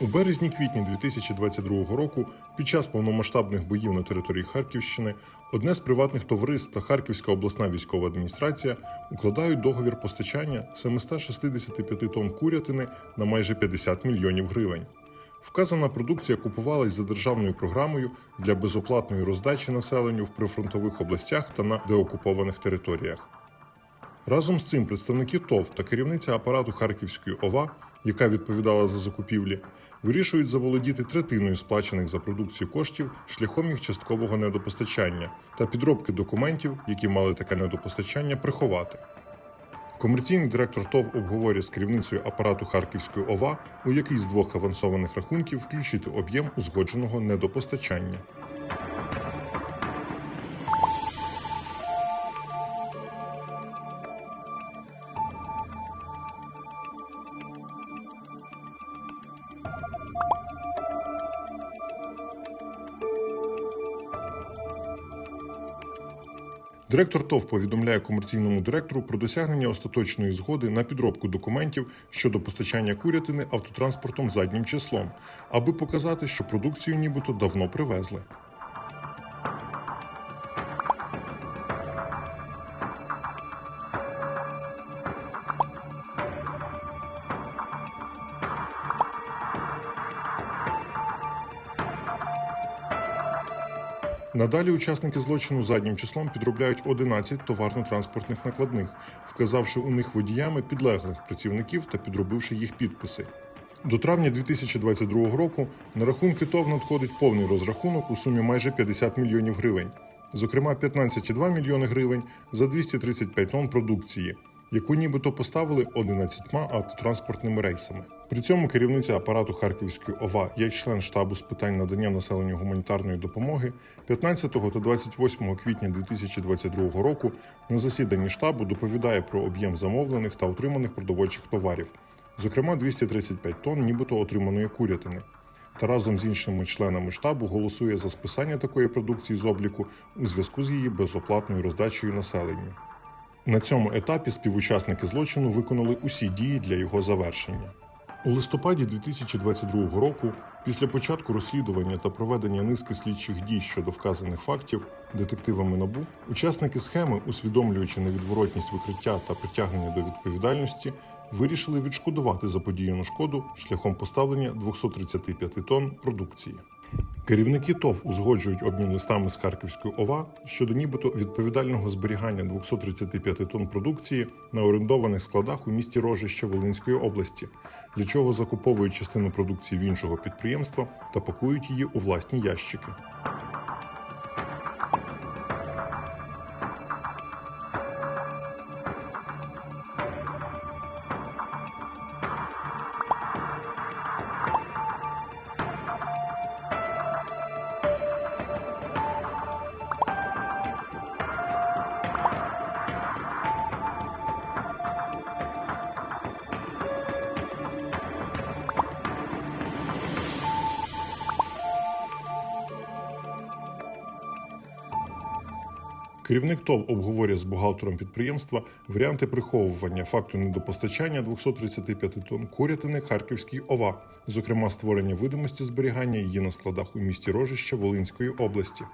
У березні-квітні 2022 року, під час повномасштабних боїв на території Харківщини, одне з приватних товариств та Харківська обласна військова адміністрація укладають договір постачання 765 тонн курятини на майже 50 мільйонів гривень. Вказана продукція купувалась за державною програмою для безоплатної роздачі населенню в прифронтових областях та на деокупованих територіях. Разом з цим представники ТОВ та керівниця апарату Харківської ОВА, яка відповідала за закупівлі, вирішують заволодіти третиною сплачених за продукцію коштів шляхом їх часткового недопостачання та підробки документів, які мали таке недопостачання, приховати. Комерційний директор ТОВ обговорює з керівницею апарату Харківської ОВА, у який з двох авансованих рахунків включити об'єм узгодженого недопостачання. Директор ТОВ повідомляє комерційному директору про досягнення остаточної згоди на підробку документів щодо постачання курятини автотранспортом заднім числом, аби показати, що продукцію нібито давно привезли. Надалі учасники злочину заднім числом підробляють 11 товарно-транспортних накладних, вказавши у них водіями підлеглих працівників та підробивши їх підписи. До травня 2022 року на рахунки ТОВ надходить повний розрахунок у сумі майже 50 мільйонів гривень, зокрема 15,2 мільйони гривень за 235 тонн продукції, яку нібито поставили 11 автотранспортними рейсами. При цьому керівниця апарату Харківської ОВА, як член штабу з питань надання населенню гуманітарної допомоги, 15 та 28 квітня 2022 року на засіданні штабу доповідає про об'єм замовлених та отриманих продовольчих товарів, зокрема 235 тонн нібито отриманої курятини. Та разом з іншими членами штабу голосує за списання такої продукції з обліку у зв'язку з її безоплатною роздачею населенню. На цьому етапі співучасники злочину виконали усі дії для його завершення. У листопаді 2022 року, після початку розслідування та проведення низки слідчих дій щодо вказаних фактів детективами НАБУ, учасники схеми, усвідомлюючи невідворотність викриття та притягнення до відповідальності, вирішили відшкодувати заподіяну шкоду шляхом поставлення 235 тонн продукції. Керівники ТОВ узгоджують обмін листами з Харківської ОВА щодо нібито відповідального зберігання 235 тонн продукції на орендованих складах у місті Рожище Волинської області, для чого закуповують частину продукції в іншого підприємства та пакують її у власні ящики. Керівник ТОВ обговорює з бухгалтером підприємства варіанти приховування факту недопостачання 235 тонн курятини Харківській ОВА, зокрема створення видимості зберігання її на складах у місті Рожище Волинської області.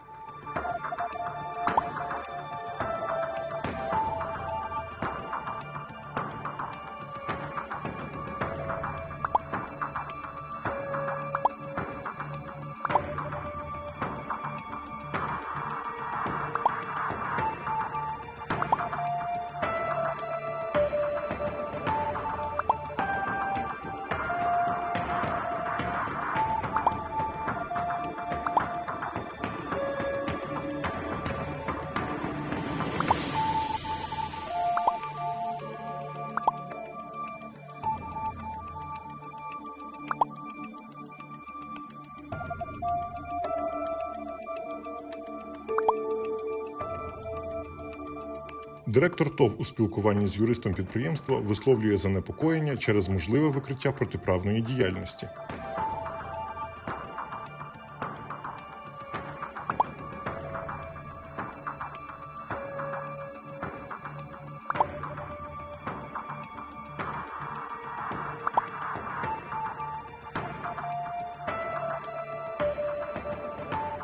Директор ТОВ у спілкуванні з юристом підприємства висловлює занепокоєння через можливе викриття протиправної діяльності.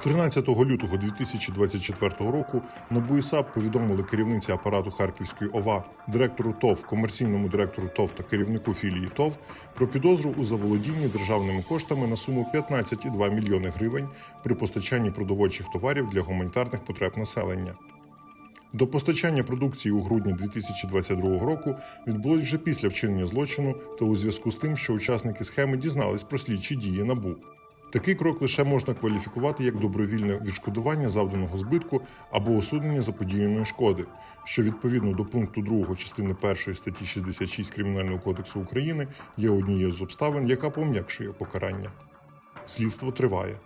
13 лютого 2024 року НАБУ і САП повідомили керівниці апарату Харківської ОВА, директору ТОВ, комерційному директору ТОВ та керівнику філії ТОВ про підозру у заволодінні державними коштами на суму 15,2 мільйони гривень при постачанні продовольчих товарів для гуманітарних потреб населення. До постачання продукції у грудні 2022 року відбулось вже після вчинення злочину та у зв'язку з тим, що учасники схеми дізнались про слідчі дії НАБУ. Такий крок лише можна кваліфікувати як добровільне відшкодування завданого збитку або усунення заподіяної шкоди, що відповідно до пункту 2 частини 1 статті 66 Кримінального кодексу України є однією з обставин, яка пом'якшує покарання. Слідство триває.